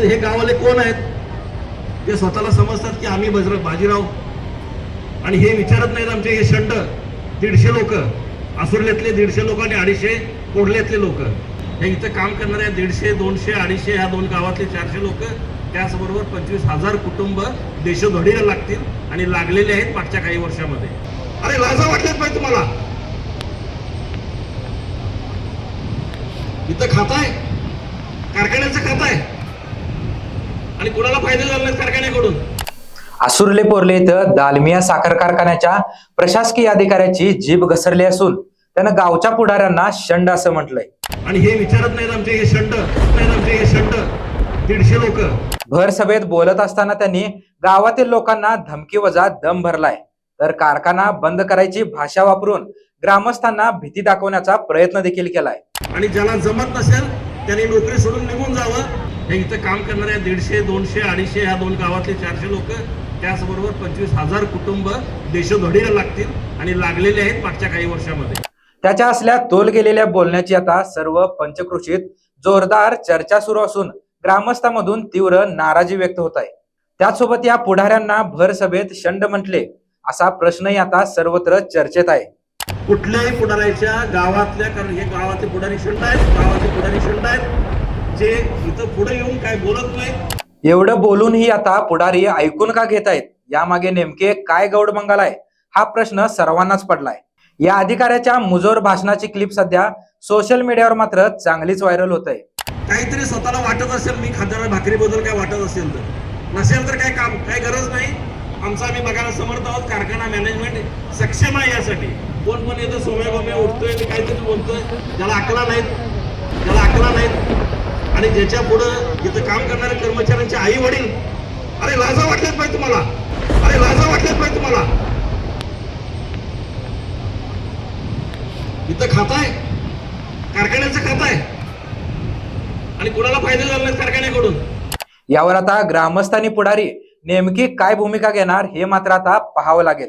अरे हे गावाले कोण आहेत? ते स्वतःला समजतात की आम्ही बजर बाजीराव. आणि हे विचारत नाहीत आमचे हे शंड दीडशे लोक. आसुर्ल्यातले दीडशे लोक आणि अडीचशे कोडल्यातले लोक. हे इथं काम करणाऱ्या दीडशे दोनशे अडीचशे ह्या दोन गावातले चारशे लोक. त्याचबरोबर पंचवीस हजार कुटुंब देशोधडीला लागतील आणि लागलेले आहेत मागच्या काही वर्षामध्ये. अरे लाजा वाटलेच पाहिजे तुम्हाला. इथं खाताय? कारखान्याचं खाताय? आणि कुणाला फायदे झाले नाहीत कारखान्याकडून? आसुर्ले पोर्ले इथं दालमिया साखर कारखान्याच्या प्रशासकीय अधिकाऱ्याची जीभ घसरली असून त्यानं गावच्या पुढाऱ्यांना शंड असं म्हटलंय. आणि हे विचारत नाहीत आमचे हे शंड नाहीत आमचे हे शंड. दीडशे लोक. भर सभेत बोलत असताना त्यांनी गावातील लोकांना धमकी वजा दम भरलाय. तर कारखाना बंद करायची भाषा वापरून ग्रामस्थांना भीती दाखवण्याचा प्रयत्न देखील केलाय. आणि ज्याला जमत नसेल त्याने नोकरी सोडून निघून जावं. हे इथं काम करणाऱ्या दीडशे दोनशे अडीचशे ह्या दोन गावातले चारशे लोक त्याचबरोबर पंचवीस हजार कुटुंब देशोधडीला लागतील आणि लागलेले आहेत मागच्या काही वर्षामध्ये. त्याच्या असल्या तोल गेलेल्या बोलण्याची आता सर्व पंचकृषीत जोरदार चर्चा सुरू असून ग्रामस्थांमधून तीव्र नाराजी व्यक्त होत आहे. त्याचसोबत या पुढाऱ्यांना भर सभेत शंड म्हटले असा प्रश्नही आता सर्वत्र चर्चेत आहे. कुठल्याही पुढाऱ्याच्या गावातल्या कारण हे गावातले पुढारी शंड आहेत गावातले पुढारी शंड आहेत जे इथं पुढे येऊन काय बोलत नाही. एवढं बोलूनही आता पुढारी ऐकून का घेत आहेत? यामागे नेमके काय गौड मंगाल आहे? हा प्रश्न सर्वांनाच पडलाय. या अधिकाऱ्याच्या मुजोर भाषणाची क्लिप सध्या सोशल मीडियावर मात्र चांगलीच व्हायरल होत आहे काहीतरी स्वतःला वाटत असेल मी खाद्याला भाकरीबद्दल काय वाटत असेल तर. नसेल तर काय काम काय गरज नाही. आमचं आम्ही बघायला समर्थ आहोत कारखाना मॅनेजमेंट सक्षम आहे यासाठी. कोण पण येतं सोम्या गोम्या उठतोय काहीतरी बोलतोय. त्याला अकला नाहीत त्याला अकला नाहीत आणि ज्याच्या पुढं इथं काम करणाऱ्या कर्मचाऱ्यांचे आई वडील अरे लाजा वाटल्यात पाहिजे तुम्हाला. अरे लाजा वाटल्यात पाहिजे तुम्हाला. इथं खाताय कारखान्याचं खाताय. आणि कुणाला फायदे झाले नाही कारखान्याकडून? यावर आता ग्रामस्थांनी पुढारी नेमकी काय भूमिका घेणार हे मात्र आता पाहावं लागेल.